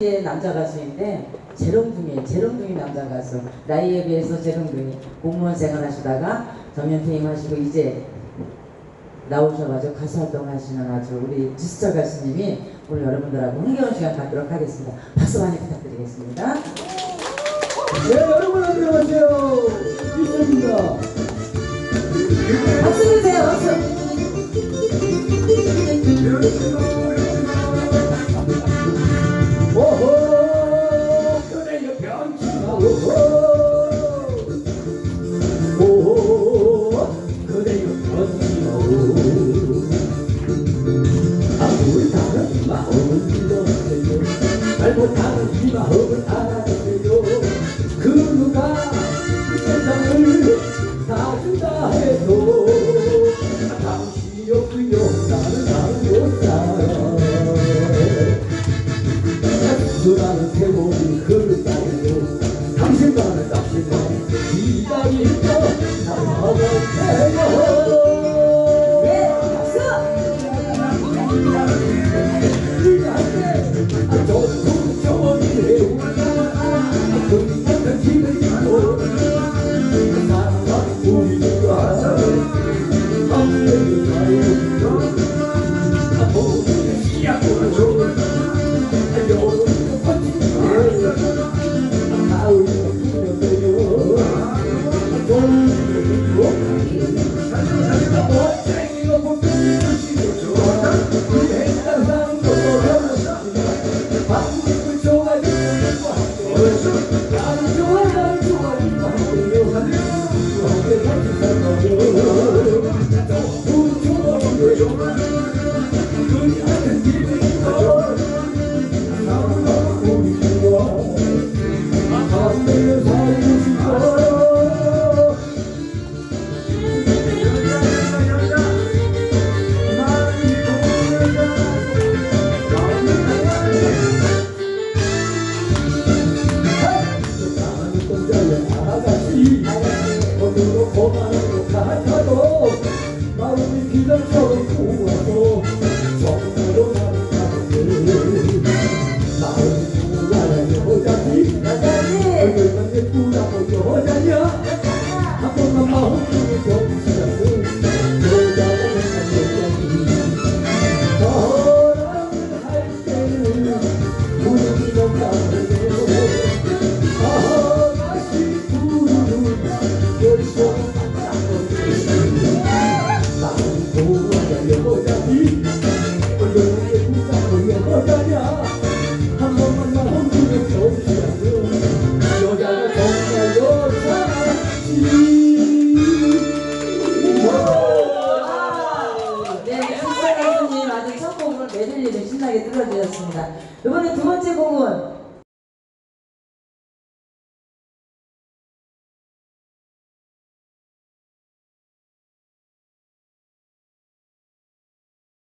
이제 남자 가수인데 재롱둥이 재롱둥이 남자 가수 나이에 비해서 재롱둥이 공무원 생활하시다가 정년 퇴임 하시고 이제 나오셔가지고 가수 활동하시는 아주 우리 지스터 가수님이 오늘 여러분들하고 흥겨운 시간 갖도록 하겠습니다. 박수 많이 부탁드리겠습니다. 네, 여러분 안녕하세요. 이수입니다. 박수 주세요. 박수. の神様ほらあなたでよ来るか選ぶ竜だへと魂よくよなるなるよさ空の手を振るたけ Hallelujah. nhớ. Hãy subscribe cho kênh không bỏ lỡ những 들려주셨습니다. 이번에 두 번째 곡은